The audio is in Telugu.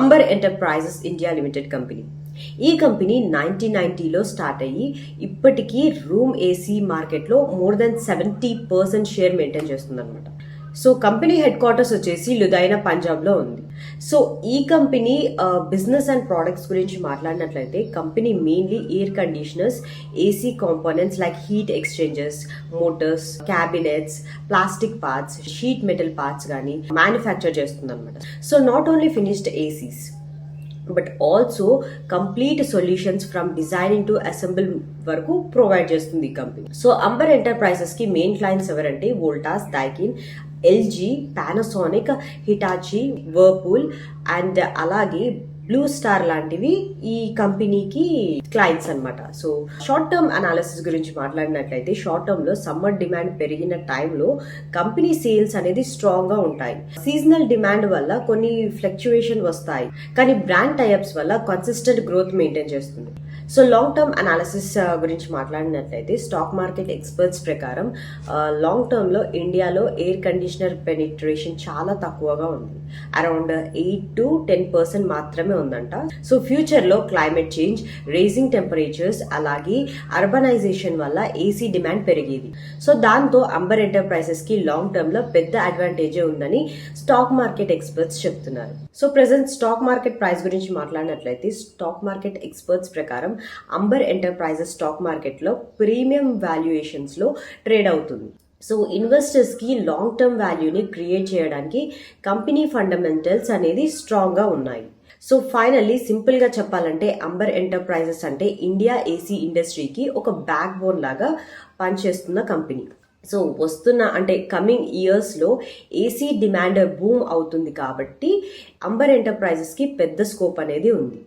Amber enterprises India limited company. ఈ కంపెనీ నైన్టీన్ నైన్టీలో స్టార్ట్ అయ్యి ఇప్పటికీ రూమ్ ఏసీ మార్కెట్లో more than seventy percent share maintain చేస్తుందనమాట so company headquarters వచ్చేసి లుధైనా పంజాబ్లో ఉంది. సో ఈ కంపెనీ బిజినెస్ అండ్ ప్రోడక్ట్స్ గురించి మాట్లాడినట్లయితే company mainly air conditioners AC components like heat exchangers motors cabinets plastic parts sheet metal parts కానీ మ్యానుఫ్యాక్చర్ చేస్తుంది అనమాట so not only finished ACs but also complete solutions from designing to assemble వరకు ప్రొవైడ్ చేస్తుంది ఈ కంపెనీ. సో అంబర్ ఎంటర్ప్రైజెస్కి మెయిన్ క్లయింట్స్ ఎవరంటే Voltas Daikin LG Panasonic Hitachi Whirlpool and అలాగే బ్లూ స్టార్ లాంటివి ఈ కంపెనీకి క్లయింట్స్ అన్నమాట. సో షార్ట్ టర్మ్ అనాలిసిస్ గురించి మాట్లాడినట్లయితే షార్ట్ టర్మ్లో సమ్మర్ డిమాండ్ పెరిగిన టైంలో కంపెనీ సేల్స్ అనేది స్ట్రాంగ్గా ఉంటాయి. సీజనల్ డిమాండ్ వల్ల కొన్ని ఫ్లక్చుయేషన్ వస్తాయి. కానీ బ్రాండ్ టైప్స్ వల్ల కన్సిస్టెంట్ గ్రోత్ మెయింటైన్ చేస్తుంది. సో లాంగ్ టర్మ్ అనాలిసిస్ గురించి మాట్లాడినట్లయితే స్టాక్ మార్కెట్ ఎక్స్పర్ట్స్ ప్రకారం లాంగ్ టర్మ్లో ఇండియాలో ఎయిర్ కండిషనర్ పెనిట్రేషన్ చాలా తక్కువగా ఉంది. Around eight to ten percent మాత్రమే ఉందంట. సో ఫ్యూచర్లో క్లైమేట్ చేంజ్ రేజింగ్ టెంపరేచర్స్ అలాగే అర్బనైజేషన్ వల్ల ఏసీ డిమాండ్ పెరిగేది. సో దాంతో అంబర్ ఎంటర్ప్రైజెస్కి లాంగ్ టర్మ్లో పెద్ద అడ్వాంటేజే ఉందని స్టాక్ మార్కెట్ ఎక్స్పర్ట్స్ చెప్తున్నారు. So present stock market price గురించి మాట్లాడినట్లయితే స్టాక్ మార్కెట్ ఎక్స్పర్ట్స్ ప్రకారం అంబర్ ఎంటర్ప్రైజెస్ స్టాక్ మార్కెట్లో ప్రీమియం వాల్యుయేషన్స్లో ట్రేడ్ అవుతుంది. సో ఇన్వెస్టర్స్కి లాంగ్ టర్మ్ వాల్యూని క్రియేట్ చేయడానికి కంపెనీ ఫండమెంటల్స్ అనేది స్ట్రాంగ్గా ఉన్నాయి. సో ఫైనల్లీ సింపుల్గా చెప్పాలంటే అంబర్ ఎంటర్ప్రైజెస్ అంటే ఇండియా ఏసీ ఇండస్ట్రీకి ఒక బ్యాక్ బోన్ లాగా పనిచేస్తున్న కంపెనీ సో వస్తున్న అంటే కమింగ్ ఇయర్స్లో ఏసీ డిమాండ్ బూమ్ అవుతుంది కాబట్టి అంబర్ ఎంటర్ప్రైజెస్కి పెద్ద స్కోప్ అనేది ఉంది.